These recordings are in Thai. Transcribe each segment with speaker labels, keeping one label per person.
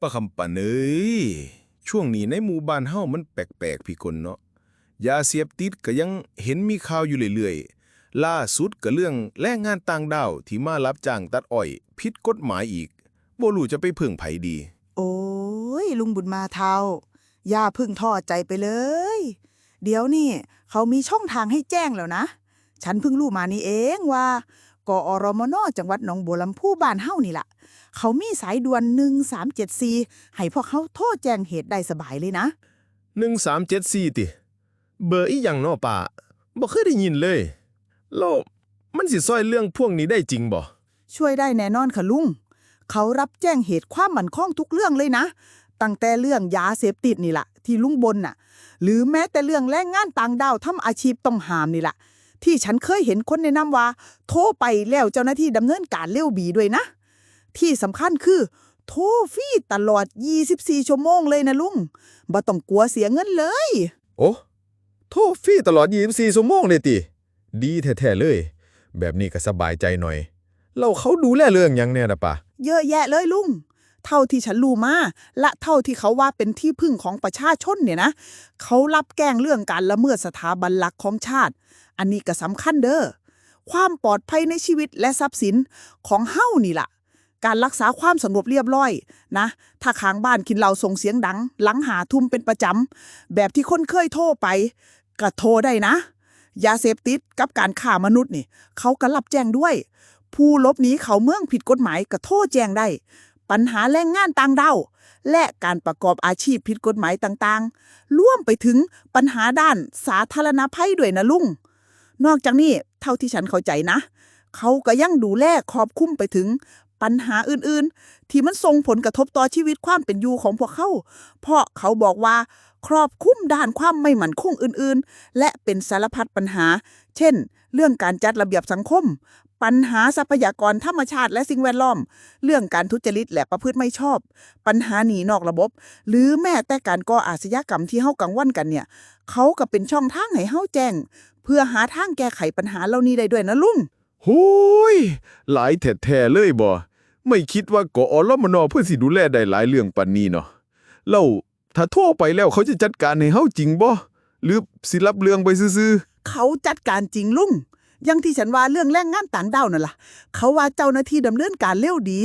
Speaker 1: ประคำปันเอ้ยช่วงนี้ในหมู่บ้านเฮามันแปลกๆพี่คนเนาะยาเสพติดก็ยังเห็นมีข่าวอยู่เรื่อยๆ ล่าสุดก็เรื่องแรงงานต่างด้าวที่มารับจ้างตัดอ้อยผิดกฎหมายอีกบ่รู้จะไปพึ่งไผดี
Speaker 2: โอ้ย ลุงบุญมาเทาอย่าเพึ่งท้อใจไปเลย เดี๋ยวนี่ เขามีช่องทางให้แจ้งแล้วนะ ฉันเพิ่งรู้มานี่เองว่า กอรมนจังหวัดหนองบัวลำพูบ้านเฮานี่ล่ะเขามีสายด่วน1374 ให้พวกเขาโทรแจ้งเหตุได้สบายเลยนะ
Speaker 1: 1374 ติ เบอร์อีหยังเนาะป้าบ่เคยได้ยินเลยแล้วมันสิซอยเรื่องพวกนี้ได้จริงบ่
Speaker 2: ช่วยได้แน่นอนค่ะลุง เขารับแจ้งเหตุความมั่นคงทุกเรื่องเลยนะ ตั้งแต่เรื่องยาเสพติดนี่ล่ะที่ลุงบนน่ะ หรือแม้แต่เรื่องแรงงานต่างดาวทำอาชีพต้องหามนี่ล่ะ ที่ฉันเคยเห็นคนแนะนำว่า โทรไปแล้วเจ้าหน้าที่ดำเนินการเร็วบีด้วยนะ ที่สำคัญคือ โทรฟรีตลอด 24 ชั่วโมงเลยนะลุงบ่ต้องกลัวเสียเงินเลย
Speaker 1: โอ้โทรฟรีตลอด 24 ชั่วโมงเลยติ ดีแท้ๆเลย แบบนี้ก็สบายใจหน่อยแล้วเขาดูแลเรื่องหยังแน่นะป้า
Speaker 2: เยอะแยะเลยลุง เท่าที่ฉันรู้มา และเท่าที่เขาว่าเป็นที่พึ่งของประชาชนเนี่ยนะ เขารับแกล้งเรื่องการละเมิดสถาบันหลักของชาติ อันนี้ก็สำคัญเด้อ ความปลอดภัยในชีวิตและทรัพย์สินของเฮ้านี่ล่ะ การรักษาความสงบเรียบร้อยนะ ถ้าค้างบ้านกินเหล้าส่งเสียงดัง หลังหาทุ่มเป็นประจำ แบบที่คนเคยโทรไปก็โทรได้นะ ยาเสพติดกับการฆ่ามนุษย์นี่ เขาก็รับแจ้งด้วย ผู้ลบหนีเขาเมืองผิดกฎหมายก็โทษแจ้งได้ ปัญหาแรงงานต่างด้าวและการประกอบอาชีพผิดกฎหมายต่างๆ ร่วมไปถึงปัญหาด้านสาธารณภัยด้วยนะลุง นอกจากนี้เท่าที่ฉันเข้าใจนะ เขาก็ยังดูแลครอบคลุมไปถึงปัญหาอื่นๆ ที่มันส่งผลกระทบต่อชีวิตความเป็นอยู่ของพวกเขา เพราะเขาบอกว่าครอบคลุมด้านความไม่มั่นคงอื่นๆ และเป็นสารพัดปัญหา เช่น เรื่องการจัดระเบียบสังคม ปัญหาทรัพยากรธรรมชาติและสิ่งแวดล้อม เรื่องการทุจริตและประพฤติไม่ชอบ ปัญหาหนีนอกระบบ หรือแม้แต่การก่ออาชญากรรมที่เฮากังวลกันเนี่ย เขาก็เป็นช่องทางให้เฮาแจ้ง พื่อหาทางแก้ไขปัญหาเหล่านี้ได้ด้วยนะลุง
Speaker 1: หูยหลายแท้ๆเลยบ่ไม่คิดว่ากอรมนเพื่อสิดูแลได้หลายเรื่องปานนี้เนาะแล้วถ้าโทรไปแล้วเขาจะจัดการให้เฮาจริงบ่หรือสิรับเรื่องไปซื่อ
Speaker 2: เขาจัดการจริงลุงอยังที่ฉันว่าเรื่องแรงงานต่างด้าวนั่นล่ะ เขาว่าเจ้าหน้าที่ดำเนินการเร็วดี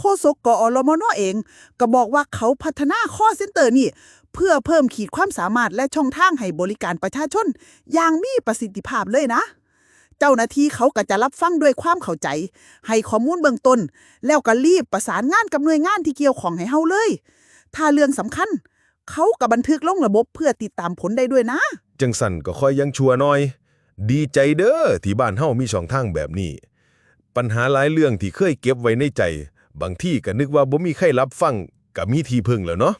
Speaker 2: โฆษกกอรมนเอง ก็บอกว่าเขาพัฒนาข้อเซ็นเตอร์นี่ เพื่อเพิ่มขีดความสามารถและช่องทางให้บริการประชาชน อย่างมีประสิทธิภาพเลยนะ เจ้าหน้าที่เขาก็จะรับฟังด้วยความเข้าใจ ให้ข้อมูลเบื้องต้น แล้วก็รีบประสานงานกับหน่วยงานที่เกี่ยวข้องให้เฮาเลย ถ้าเรื่องสำคัญ เขาก็บันทึกลงระบบเพื่อติดตามผลได้ด้วยนะ
Speaker 1: จังสันก็ค่อยยังชัวร์น่อย ดีใจเด้อที่บ้านเฮามีช่องทางแบบนี้ ปัญหาหลายเรื่องที่เคยเก็บไว้ในใจ บางที่ก็นึกว่าบ่มีใครรับฟังก็มีที่พึ่งแล้วเนาะ